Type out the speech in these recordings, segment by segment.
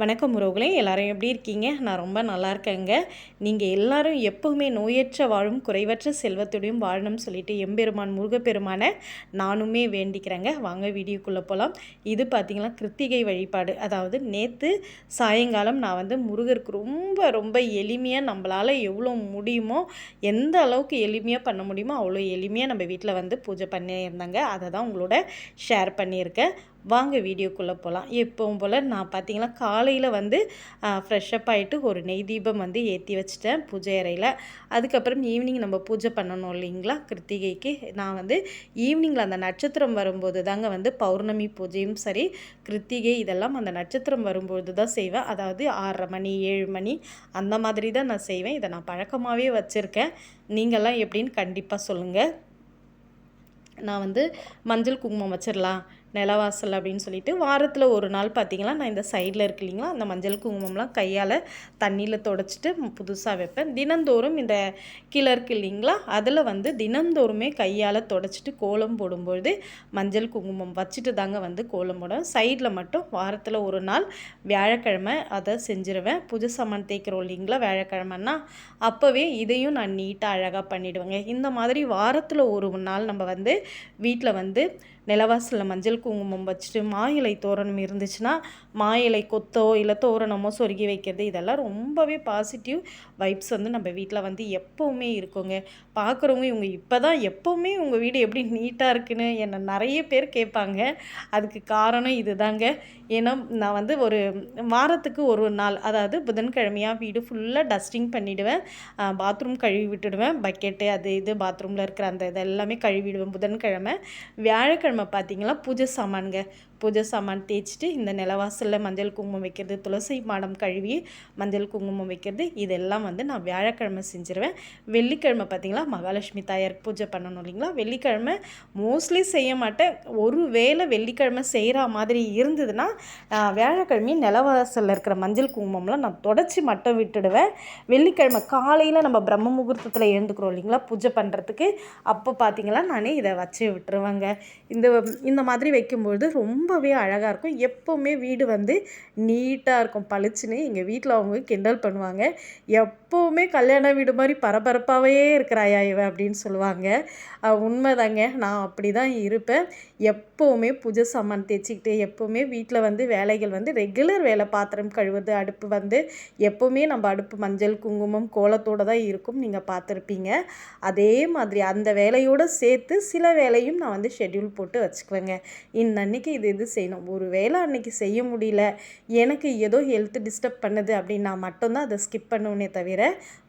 வணக்கம் உறவுகளே எல்லாரும் எப்படி இருக்கீங்க? நான் ரொம்ப நல்லா இருக்கேங்க. நீங்கள் எல்லாரும் எப்போவுமே நோயற்ற வாழும் குறைவற்ற செல்வத்துடையும் வாழணும்னு சொல்லிட்டு எம்பெருமான் முருகப்பெருமான நானுமே வேண்டிக்கிறேங்க. வாங்க வீடியோக்குள்ளே போகலாம் இது பார்த்திங்கன்னா கிருத்திகை வழிபாடு. அதாவது நேற்று சாயங்காலம் நான் வந்து முருகருக்கு ரொம்ப ரொம்ப எளிமையாக நம்மளால் எவ்வளோ முடியுமோ எந்த அளவுக்கு எளிமையாக பண்ண முடியுமோ அவ்வளோ எளிமையாக நம்ம வீட்டில் வந்து பூஜை பண்ணியிருந்தாங்க. அதை தான் உங்களோட ஷேர் பண்ணியிருக்கேன். வாங்க வீடியோக்குள்ளே போகலாம் எப்பவும் போல் நான் பார்த்தீங்கன்னா காலையில் வந்து ஃப்ரெஷ்ஷப் ஆகிட்டு ஒரு நெய் தீபம் வந்து ஏற்றி வச்சுட்டேன் பூஜை அறையில். அதுக்கப்புறம் ஈவினிங் நம்ம பூஜை பண்ணணும் இல்லைங்களா? கிருத்திகைக்கு நான் வந்து ஈவினிங்கில் அந்த நட்சத்திரம் வரும்போது தாங்க வந்து பௌர்ணமி பூஜையும் சரி கிருத்திகை இதெல்லாம் அந்த நட்சத்திரம் வரும்போது தான் செய்வேன். அதாவது ஆறரை மணி ஏழு மணி அந்த மாதிரி தான் நான் செய்வேன். இதை நான் பழக்கமாகவே வச்சுருக்கேன். நீங்கள்லாம் எப்படின்னு கண்டிப்பாக சொல்லுங்கள் நான் வந்து மஞ்சள் குங்குமம் வச்சிடலாம். நிலவாசல் அப்படின்னு சொல்லிட்டு வாரத்தில் ஒரு நாள் பார்த்திங்கன்னா நான் இந்த சைடில் இருக்கு இல்லைங்களா? அந்த மஞ்சள் குங்குமம்லாம் கையால் தண்ணியில் தொடச்சிட்டு புதுசாக வைப்பேன். தினந்தோறும் இந்த கீழே இருக்கு இல்லைங்களா? அதில் வந்து தினந்தோறுமே கையால் தொடச்சிட்டு கோலம் போடும்பொழுது மஞ்சள் குங்குமம் வச்சுட்டு தாங்க வந்து கோலம் போடுவேன். சைடில் மட்டும் வாரத்தில் ஒரு நாள் வியாழக்கிழமை அதை செஞ்சுருவேன். புது சாமான் தேய்க்கிறோம் இல்லைங்களா? வியாழக்கிழமைன்னா அப்போவே இதையும் நான் நீட்டாக அழகாக பண்ணிவிடுவேங்க இந்த மாதிரி வாரத்தில் ஒரு நாள் நம்ம வந்து வீட்டில் வந்து நிலவாசலில் மஞ்சள் குங்குமம் வச்சுட்டு மா இலை தோரணம் இருந்துச்சுன்னா மா இலை கொத்தோ இல்லை தோரணமோ சொருகி வைக்கிறது இதெல்லாம் ரொம்பவே பாசிட்டிவ் வைப்ஸ் வந்து நம்ம வீட்டில் வந்து எப்போவுமே இருக்குங்க. பார்க்குறவங்க இவங்க இப்போ தான் எப்போவுமே உங்கள் வீடு எப்படி நீட்டாக இருக்குன்னு என்னை நிறைய பேர் கேட்பாங்க. அதுக்கு காரணம் இது தாங்க ஏன்னா நான் வந்து ஒரு வாரத்துக்கு ஒரு நாள் அதாவது புதன்கிழமையாக வீடு ஃபுல்லாக டஸ்டிங் பண்ணிவிடுவேன் பாத்ரூம் கழுவி விட்டுடுவேன். பக்கெட்டு அது இது பாத்ரூமில் இருக்கிற அந்த இதெல்லாமே கழுவிடுவேன் புதன்கிழமை. வியாழக்கிழமை பார்த்தீங்கன்னா பூஜை சாமானுங்க. பூஜை சாமான் தேய்ச்சிட்டு இந்த நிலவாசலில் மஞ்சள் குங்குமம் வைக்கிறது துளசி மாடம் கழுவி மஞ்சள் குங்குமம் வைக்கிறது இதெல்லாம் வந்து நான் வியாழக்கிழமை செஞ்சுருவேன். வெள்ளிக்கிழமை பார்த்திங்களா மகாலட்சுமி தாயார் பூஜை பண்ணணும் இல்லைங்களா? வெள்ளிக்கிழமை மோஸ்ட்லி செய்ய மாட்டேன். ஒரு வேளை வெள்ளிக்கிழமை செய்கிற மாதிரி இருந்ததுன்னா வியாழக்கிழமையும் நிலவாசலில் இருக்கிற மஞ்சள் குங்குமம்லாம் நான் தொடச்சி மட்டும் விட்டுடுவேன். வெள்ளிக்கிழமை காலையில் நம்ம பிரம்ம முகூர்த்தத்தில் எழுந்துக்கிறோம் இல்லைங்களா பூஜை பண்ணுறதுக்கு அப்போ பார்த்திங்களா நானே இதை வச்சு விட்டுருவேங்க. இந்த இந்த மாதிரி வைக்கும்பொழுது ரொம்ப ரொம்பவே அழகாக இருக்கும். எப்போவுமே வீடு வந்து நீட்டாக இருக்கும். பளிச்சுன்னு எங்கள் வீட்டில் அவங்க கிண்டல் பண்ணுவாங்க. எப்போவுமே கல்யாண வீடு மாதிரி பரபரப்பாகவே இருக்கிறாயா இவ அப்படின்னு சொல்லுவாங்க. உண்மைதாங்க. நான் அப்படி தான் இருப்பேன். எப்போவுமே பூஜை சாமான் தேய்ச்சிக்கிட்டு எப்போவுமே வீட்டில் வந்து வேலைகள் வந்து ரெகுலர் வேலை பாத்திரம் கழுவுறது அடுப்பு வந்து எப்போவுமே நம்ம அடுப்பு மஞ்சள் குங்குமம் கோலத்தோடு தான் இருக்கும். நீங்கள் பார்த்துருப்பீங்க அதே மாதிரி அந்த வேலையோடு சேர்த்து சில வேலையும் நான் வந்து ஷெட்யூல் போட்டு வச்சுக்குவேங்க. இன்னன்னைக்கு இது இது செய்யணும். ஒரு வேளை அன்றைக்கி செய்ய முடியல எனக்கு ஏதோ ஹெல்த் டிஸ்டர்ப் பண்ணுது அப்படின்னா மட்டும்தான் அதை ஸ்கிப் பண்ணுவேனே தவிர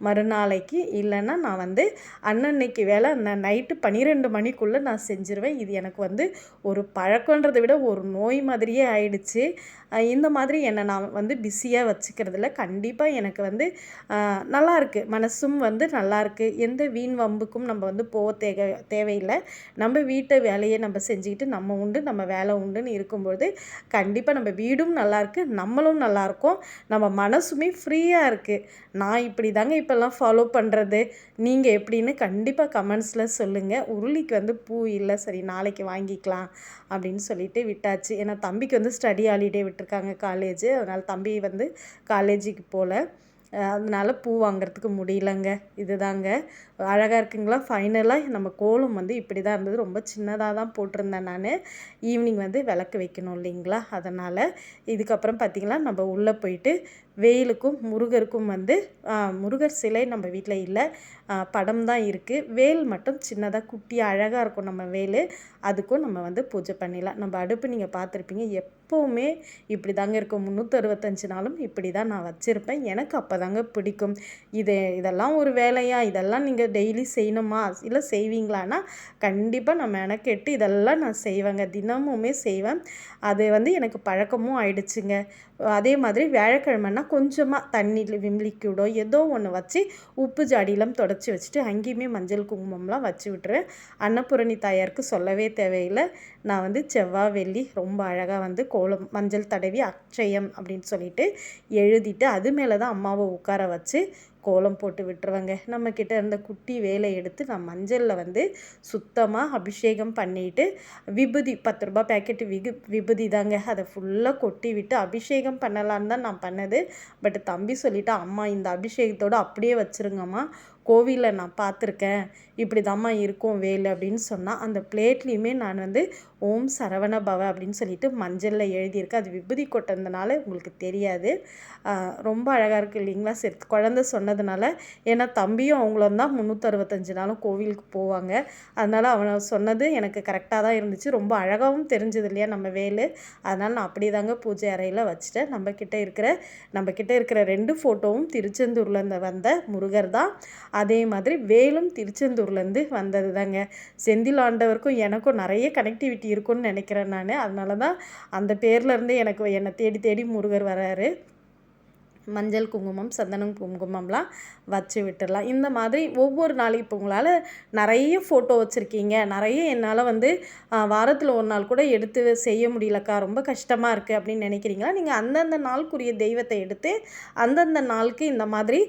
மறுநாளைக்கு இல்லைன்னா நான் வந்து அன்னன்னைக்கு வேலை நான் நைட்டு பன்னிரெண்டு மணிக்குள்ளே நான் செஞ்சுருவேன். இது எனக்கு வந்து ஒரு பழக்கன்றதை விட ஒரு நோய் மாதிரியே ஆயிடுச்சு. இந்த மாதிரி என்னை நான் வந்து பிஸியாக வச்சுக்கிறதுல கண்டிப்பாக எனக்கு வந்து நல்லா இருக்குது மனசும் வந்து நல்லா இருக்குது எந்த வீண் வம்புக்கும் நம்ம வந்து போக தேவை தேவையில்லை. நம்ம வீட்டை வேலையை நம்ம செஞ்சுக்கிட்டு நம்ம உண்டு நம்ம வேலை உண்டுன்னு இருக்கும்பொழுது கண்டிப்பாக நம்ம வீடும் நல்லாயிருக்கு நம்மளும் நல்லாயிருக்கும் நம்ம மனசுமே ஃப்ரீயாக இருக்குது நான் இப்படி தாங்க இப்போல்லாம் ஃபாலோ பண்ணுறது நீங்கள் எப்படின்னு கண்டிப்பாக கமெண்ட்ஸில் சொல்லுங்கள் உருளிக்கு வந்து பூ இல்லை சரி நாளைக்கு வாங்கிக்கலாம் அப்படின்னு சொல்லிட்டு விட்டாச்சு. ஏன்னா தம்பிக்கு வந்து ஸ்டடி ஹாலிடே விட்டுருக்காங்க காலேஜ் அதனால் தம்பி வந்து காலேஜுக்கு போகல அதனால் பூ வாங்குறதுக்கு முடியலங்க. இதுதாங்க. அழகாக இருக்குங்களா? ஃபைனலாக நம்ம கோலம் வந்து இப்படி தான் இருந்தது. ரொம்ப சின்னதாக தான் போட்டிருந்தேன் நான். ஈவினிங் வந்து விளக்கு வைக்கணும் இல்லைங்களா? அதனால் இதுக்கப்புறம் பார்த்திங்கன்னா நம்ம உள்ளே போயிட்டு வெயிலுக்கும் முருகருக்கும் வந்து முருகர் சிலை நம்ம வீட்டில் இல்லை. படம் தான் இருக்குது வேல் மட்டும் சின்னதாக குட்டி அழகாக இருக்கும் நம்ம வேல். அதுக்கும் நம்ம வந்து பூஜை பண்ணிடலாம். நம்ம அடுப்பு நீங்கள் பார்த்துருப்பீங்க எப்போவுமே இப்படி தாங்க இருக்கும் முந்நூற்றறுபத்தஞ்சு நாளும் இப்படி தான் நான் வச்சுருப்பேன். எனக்கு அப்போ தாங்க பிடிக்கும். இது இதெல்லாம் ஒரு வேலையாக இதெல்லாம் நீங்கள் டெய்லி செய்யணுமா? இல்லை செய்வீங்களான்னா கண்டிப்பாக நான் மெனக்கெட்டு இதெல்லாம் நான் செய்வேங்க. தினமுமே செய்வேன். அது வந்து எனக்கு பழக்கமும் ஆயிடுச்சுங்க. அதே மாதிரி வியாழக்கிழமைனா கொஞ்சமாக தண்ணியில் விம் லிக்யூடோ ஏதோ ஒன்று வச்சு உப்பு ஜாடியெல்லாம் தொடச்சி வச்சுட்டு அங்கேயுமே மஞ்சள் குங்குமம்லாம் வச்சு விட்டுருவேன். அன்னபூரணி தாயாருக்கு சொல்லவே தேவையில்லை. நான் வந்து செவ்வாய் வெள்ளி ரொம்ப அழகாக வந்து கோலம் மஞ்சள் தடவி அக்ஷயம் அப்படின்னு சொல்லிட்டு எழுதிட்டு அது மேலே தான் அம்மாவை உட்கார வச்சு கோலம் போட்டு விட்டுருவேங்க. நம்மக்கிட்ட இருந்த குட்டி வேலை எடுத்து நான் மஞ்சளில் வந்து சுத்தமாக அபிஷேகம் பண்ணிவிட்டு விபூதி பத்து ரூபா பேக்கெட்டு விகு விபூதி தாங்க. அதை ஃபுல்லாக கொட்டி விட்டு அபிஷேகம் பண்ணலான்னு தான் நான் பண்ணது. பட் தம்பி சொல்லிவிட்டு அம்மா இந்த அபிஷேகத்தோடு அப்படியே வச்சுருங்கம்மா. கோவிலில் நான் பார்த்துருக்கேன். இப்படி தாம்மா இருக்கும் வேல் அப்படின்னு சொன்னால் அந்த பிளேட்லேயுமே நான் வந்து ஓம் சரவண பவ அப்படின்னு சொல்லிட்டு மஞ்சளில் எழுதியிருக்கேன் அது விபூதி கொட்டதுனால உங்களுக்கு தெரியாது. ரொம்ப அழகாக இருக்குது இல்லைங்களா? சரி குழந்த சொன்னதுனால ஏன்னா தம்பியும் அவங்களும் தான் முந்நூற்றறுபத்தஞ்சு நாளும் கோவிலுக்கு போவாங்க. அதனால் அவனை சொன்னது எனக்கு கரெக்டாக தான் இருந்துச்சு. ரொம்ப அழகாகவும் தெரிஞ்சது இல்லையா நம்ம வேலு? அதனால் நான் அப்படி தாங்க பூஜை அறையில் வச்சுட்டேன். நம்மக்கிட்ட இருக்கிற நம்ம கிட்டே இருக்கிற ரெண்டு ஃபோட்டோவும் திருச்செந்தூர்லேருந்து வந்த முருகர் தான். அதே மாதிரி வேலும் திருச்செந்தூர்லேருந்து வந்தது தாங்க செந்தில் ஆண்டவருக்கும் எனக்கும் நிறைய கனெக்டிவிட்டி இருக்கும்னு நினைக்கிறேன் நான். அதனால தான் அந்த பேர்லேருந்து எனக்கு என்னை தேடி தேடி முருகர் வராரு. மஞ்சள் குங்குமம் சந்தனம் குங்குமம்லாம் வச்சு விட்டுடலாம். இந்த மாதிரி ஒவ்வொரு நாளும் இப்போ உங்களால் நிறைய ஃபோட்டோ வச்சுருக்கீங்க. நிறைய என்னால் வந்து வாரத்தில் ஒரு நாள் கூட எடுத்து செய்ய முடியலக்கா. ரொம்ப கஷ்டமாக இருக்குது அப்படின்னு நினைக்கிறீங்களா? நீங்கள் அந்தந்த நாளுக்குரிய தெய்வத்தை எடுத்து அந்தந்த நாளுக்கு இந்த மாதிரி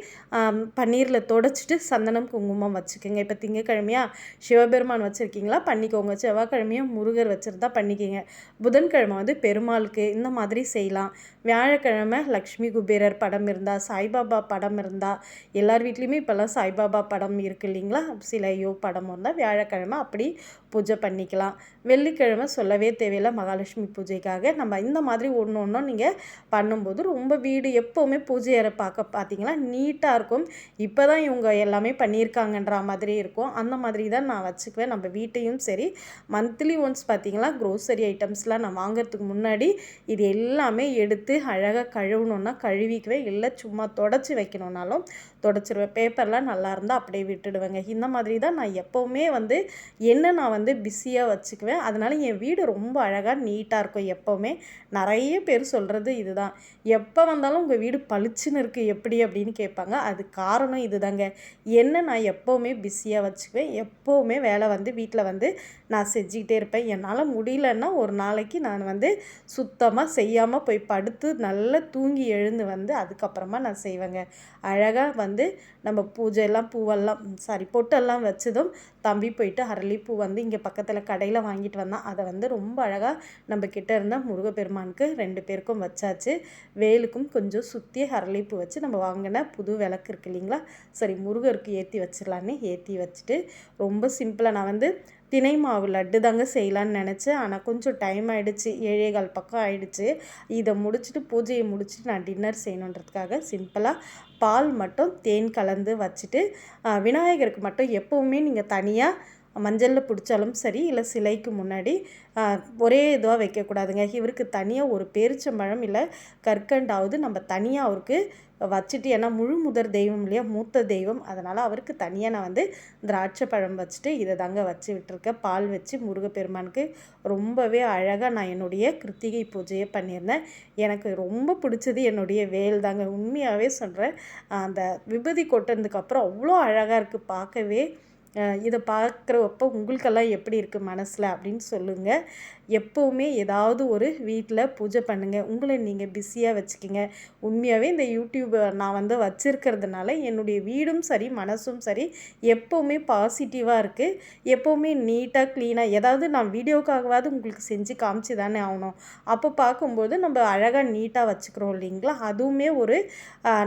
பன்னீரில் தொடச்சிட்டு சந்தனம் குங்குமம் வச்சுக்கோங்க. இப்போ திங்கக்கிழமையா சிவபெருமான் வச்சுருக்கீங்களா? பண்ணிக்கோங்க. செவ்வாய்க்கிழமையாக முருகர் வச்சுருந்தா பண்ணிக்கோங்க. புதன்கிழமை வந்து பெருமாளுக்கு இந்த மாதிரி செய்யலாம். வியாழக்கிழமை லக்ஷ்மி குபேரர் படம் இருந்தால் சாய்பாபா படம் இருந்தால் எல்லார் வீட்லேயுமே இப்போல்லாம் சாய்பாபா படம் இருக்குது இல்லைங்களா? சிலையோ படமோ இருந்தால் வியாழக்கிழமை அப்படி பூஜை பண்ணிக்கலாம். வெள்ளிக்கிழமை சொல்லவே தேவையில்லை. மகாலட்சுமி பூஜைக்காக நம்ம இந்த மாதிரி ஒன்று ஒன்றும் நீங்கள் பண்ணும்போது ரொம்ப வீடு எப்போவுமே பூஜை அறை பார்க்க பார்த்தீங்கன்னா நீட்டாக இருக்கும். இப்போ தான் இவங்க எல்லாமே பண்ணியிருக்காங்கன்ற மாதிரி இருக்கும். அந்த மாதிரி தான் நான் வச்சுக்குவேன். நம்ம வீட்டையும் சரி மந்த்லி ஒன்ஸ் பார்த்தீங்கன்னா க்ரோசரி ஐட்டம்ஸ்லாம் நான் வாங்குறதுக்கு முன்னாடி இது எல்லாமே எடுத்து அழகாக கழுவணுன்னா கழுவிக்குவேன். இல்லை சும்மா தொடச்சி வைக்கணுன்னாலும் தொடச்சிருவேன். பேப்பர்லாம் நல்லா இருந்தால் அப்படியே விட்டுடுவேங்க. இந்த மாதிரி தான் நான் எப்போவுமே வந்து என்ன நான் வந்து பிஸியாக வச்சுக்குவேன். அதனால் என் வீடு ரொம்ப அழகாக நீட்டாக இருக்கும் எப்போவுமே. நிறைய பேர் சொல்கிறது இதுதான். எப்போ வந்தாலும் உங்கள் வீடு பளிச்சுன்னு இருக்குது எப்படி அப்படின்னு கேட்பாங்க. அது காரணம் இதுதாங்க. என்ன நான் எப்போவுமே பிஸியாக வச்சுக்குவேன். எப்போவுமே வேலை வந்து வீட்டில் வந்து நான் செஞ்சுக்கிட்டே இருப்பேன். என்னால் முடியலன்னா ஒரு நாளைக்கு நான் வந்து சுத்தமாக செய்யாமல் போய் படுத்து நல்லா தூங்கி எழுந்து வந்து அதுக்கப்புறமா நான் செய்வேங்க. அழகாக வந்து வந்து நம்ம பூஜையெல்லாம் பூவெல்லாம் சாரி பொட்டெல்லாம் வச்சதும் தம்பி போயிட்டு அரளிப்பூ வந்து இங்கே பக்கத்தில் கடையில் வாங்கிட்டு வந்தான். அதை வந்து ரொம்ப அழகாக நம்ம கிட்டே இருந்தால் முருகப்பெருமானுக்கு ரெண்டு பேருக்கும் வச்சாச்சு. வேலுக்கும் கொஞ்சம் சுற்றி அரளிப்பூ வச்சு நம்ம வாங்கின புது விளக்கு இருக்கு இல்லைங்களா? சரி முருகருக்கு ஏற்றி வச்சிடலான்னு ஏற்றி வச்சுட்டு ரொம்ப சிம்பிளாக நான் வந்து தினை மாவு லட்டு தாங்க செய்யலான்னு நினச்சேன். ஆனால் கொஞ்சம் டைம் ஆகிடுச்சு ஏழே கால் பக்கம் ஆகிடுச்சு இதை முடிச்சுட்டு பூஜையை முடிச்சுட்டு நான் டின்னர் செய்யணுன்றதுக்காக சிம்பிளாக பால் மட்டும் தேன் கலந்து வச்சுட்டு விநாயகருக்கு மட்டும் எப்போவுமே நீங்கள் தனியாக மஞ்சளில் பிடிச்சாலும் சரி இல்லை சிலைக்கு முன்னாடி ஒரே இதுவாக வைக்கக்கூடாதுங்க. இவருக்கு தனியாக ஒரு பேரிச்சம்பழம் இல்லை கற்கண்டாவது நம்ம தனியாக அவருக்கு வச்சுட்டு ஏன்னா முழு முதற் தெய்வம் இல்லையா மூத்த தெய்வம். அதனால் அவருக்கு தனியாக நான் வந்து திராட்சை பழம் வச்சுட்டு இதை தாங்க வச்சு விட்டுருக்கேன். பால் வச்சு முருகப்பெருமானுக்கு ரொம்பவே அழகாக நான் என்னுடைய கிருத்திகை பூஜையை பண்ணியிருந்தேன். எனக்கு ரொம்ப பிடிச்சது என்னுடைய வேல் தாங்க. உண்மையாகவே சொல்கிறேன் அந்த விபதி கொட்டினதுக்கப்புறம் அவ்வளோ அழகாக இருக்குது பார்க்கவே இதை பார்க்குறப்ப உங்களுக்கெல்லாம் எப்படி இருக்குது மனசில் அப்படின்னு சொல்லுங்கள் எப்போவுமே ஏதாவது ஒரு வீட்டில் பூஜை பண்ணுங்கள் உங்களை நீங்கள் பிஸியாக வச்சுக்கிங்க. உண்மையாகவே இந்த யூடியூப் நான் வந்து வச்சுருக்கிறதுனால என்னுடைய வீடும் சரி மனசும் சரி எப்போவுமே பாசிட்டிவாக இருக்குது எப்போவுமே நீட்டாக க்ளீனாக ஏதாவது நான் வீடியோக்காகவாவது உங்களுக்கு செஞ்சு காமிச்சு தானே ஆகணும். அப்போ பார்க்கும்போது நம்ம அழகாக நீட்டாக வச்சுக்கிறோம் இல்லைங்களா? அதுவுமே ஒரு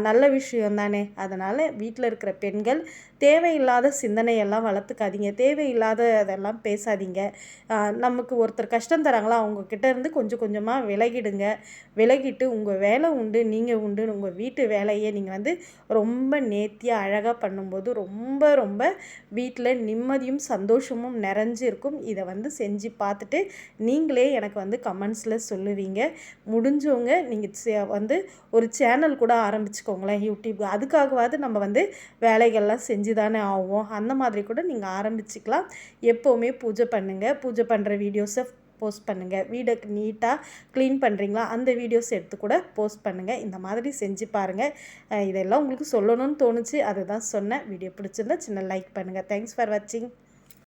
நல்ல விஷயம் தானே. அதனால் வீட்டில் இருக்கிற பெண்கள் தேவையில்லாத சிந்தனையெல்லாம் வளர்த்துக்காதீங்க. தேவையில்லாத அதெல்லாம் பேசாதீங்க நமக்கு ஒருத்தர் கஷ்டம் தராங்களா அவங்கக்கிட்ட இருந்து கொஞ்சம் கொஞ்சமாக விலகிடுங்க. விலகிட்டு உங்கள் வேலை உண்டு நீங்கள் உண்டு உங்கள் வீட்டு வேலையை நீங்கள் வந்து ரொம்ப நேர்த்தியாக அழகாக பண்ணும்போது ரொம்ப ரொம்ப வீட்டில் நிம்மதியும் சந்தோஷமும் நிறைஞ்சு இருக்கும் இதை வந்து செஞ்சு பார்த்துட்டு நீங்களே எனக்கு வந்து கமெண்ட்ஸில் சொல்லுவீங்க. முடிஞ்சவங்க நீங்கள் வந்து ஒரு சேனல் கூட ஆரம்பிச்சுக்கோங்களேன் யூடியூப். அதுக்காகவாவது நம்ம வந்து வேலைகள்லாம் செஞ்சு செஞ்சு தானே ஆகும். அந்த மாதிரி கூட நீங்கள் ஆரம்பிச்சுக்கலாம். எப்போவுமே பூஜை பண்ணுங்கள் பூஜை பண்ணுற வீடியோஸை போஸ்ட் பண்ணுங்கள் வீடை நீட்டாக க்ளீன் பண்ணுறீங்களா அந்த வீடியோஸ் எடுத்து கூட போஸ்ட் பண்ணுங்கள் இந்த மாதிரி செஞ்சு பாருங்கள் இதெல்லாம் உங்களுக்கு சொல்லணும்னு தோணுச்சு. அதை தான் சொன்னேன். வீடியோ பிடிச்சிருந்தா சின்ன லைக் பண்ணுங்கள் தேங்க்ஸ் ஃபார் வாட்சிங்